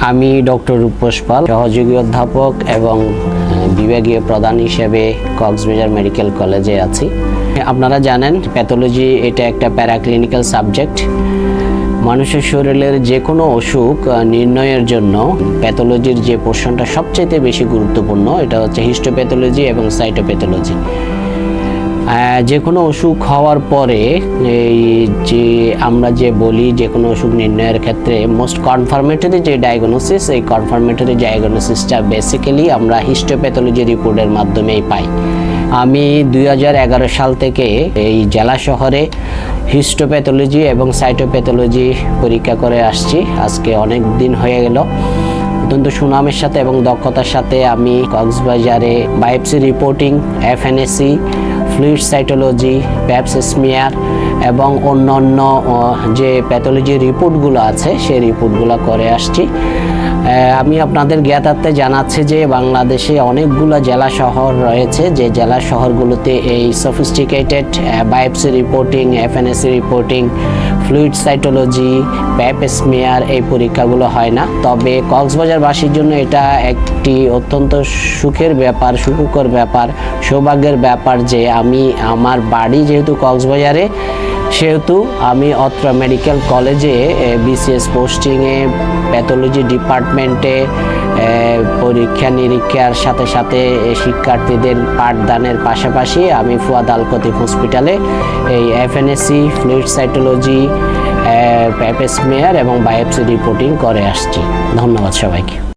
আমি ডক্টর রূপোষ পাল, সহযোগী অধ্যাপক এবং বিভাগীয় প্রধান হিসেবে কক্সবাজার মেডিকেল কলেজে আছি। আপনারা জানেন, প্যাথোলজি এটা একটা প্যারাক্লিনিক্যাল সাবজেক্ট। মানুষের শরীরের যে কোনো অসুখ নির্ণয়ের জন্য প্যাথোলজির যে পোর্শনটা সবচেয়ে বেশি গুরুত্বপূর্ণ, এটা হচ্ছে হিস্টোপ্যাথোলজি এবং সাইটোপ্যাথোলজি। যে কোনো অসুখ হওয়ার পরে, এই যে আমরা যে বলি যে কোনো অসুখ নির্ণয়ের ক্ষেত্রে মোস্ট কনফার্মেটরি যে ডায়াগনোসিস এই কনফার্মেটরি ডায়াগনোসিসটা বেসিক্যালি আমরা হিস্টোপ্যাথোলজি রিপোর্টের মাধ্যমেই পাই। আমি দুই হাজার এগারো সাল থেকে এই জেলা শহরে হিস্টোপ্যাথোলজি এবং সাইটোপ্যাথোলজি পরীক্ষা করে আসছি। আজকে অনেক দিন হয়ে গেল। অত্যন্ত সুনামের সাথে এবং দক্ষতার সাথে আমি কক্সবাজারে biopsy reporting FNAC fluid cytology, paps smear এবং অন্যান্য অন্য যে প্যাথোলজি রিপোর্টগুলো আছে, সেই রিপোর্টগুলো করে আসছি। আমি আপনাদের জ্ঞাতার্থে জানাচ্ছি যে বাংলাদেশে অনেকগুলো জেলা শহর রয়েছে, যে জেলা শহরগুলোতে এই sophisticated biopsy reporting FNAC reporting fluid cytology pap smear এই পরীক্ষাগুলো হয় না। তবে কক্সবাজারবাসীর জন্য এটা একটি অত্যন্ত সুখের ব্যাপার, সুখকর ব্যাপার, সৌভাগ্যের ব্যাপার যে আমি, আমার বাড়ি যেহেতু কক্সবাজারে, সেহেতু আমি অত্র মেডিকেল কলেজে বিসিএস পোস্টিংয়ে প্যাথোলজি ডিপার্টমেন্টে পরীক্ষা নিরীক্ষার সাথে সাথে শিক্ষার্থীদের পাঠদানের পাশাপাশি আমি ফুয়াদ আল হসপিটালে এই এফএনএসি ফ্লুইড সাইটোলজি প্যাপেসমেয়ার এবং বায়োপসি রিপোর্টিং করে আসছি। ধন্যবাদ সবাইকে।